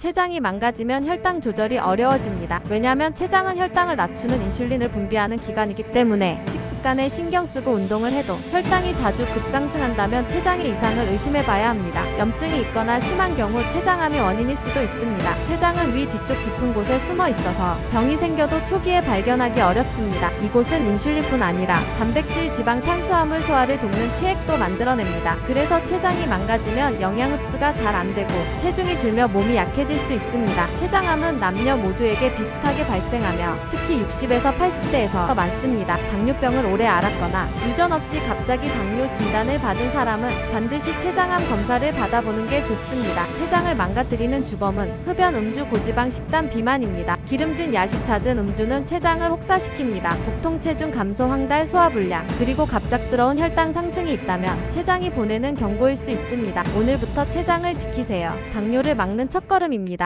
체장이 망가지면 혈당 조절이 어려워집니다. 왜냐하면 체장은 혈당을 낮추는 인슐린을 분비하는 기관이기 때문에 식습관에 신경 쓰고 운동을 해도 혈당이 자주 급상승한다면 체장의 이상을 의심해 봐야 합니다. 염증이 있거나 심한 경우 체장암이 원인일 수도 있습니다. 체장은 위 뒤쪽 깊은 곳에 숨어 있어서 병이 생겨도 초기에 발견하기 어렵습니다. 이곳은 인슐린뿐 아니라 단백질, 지방, 탄수화물 소화를 돕는 체액도 만들어냅니다. 그래서 체장이 망가지면 영양 흡수가 잘 안 되고 체중이 줄며 몸이 약해 질 수 있습니다. 체장암은 남녀 모두에게 비슷하게 발생하며 특히 60에서 80대에서 더 많습니다. 당뇨병을 오래 앓았거나 유전 없이 갑자기 당뇨 진단을 받은 사람은 반드시 체장암 검사를 받아보는 게 좋습니다. 체장을 망가뜨리는 주범은 흡연, 음주, 고지방, 식단, 비만입니다. 기름진 야식 잦은 음주는 체장을 혹사시킵니다. 복통 체중 감소, 황달, 소화 불량, 그리고 갑작스러운 혈당 상승이 있다면 체장이 보내는 경고일 수 있습니다. 오늘부터 체장을 지키세요. 당뇨를 막는 첫걸음 입니다.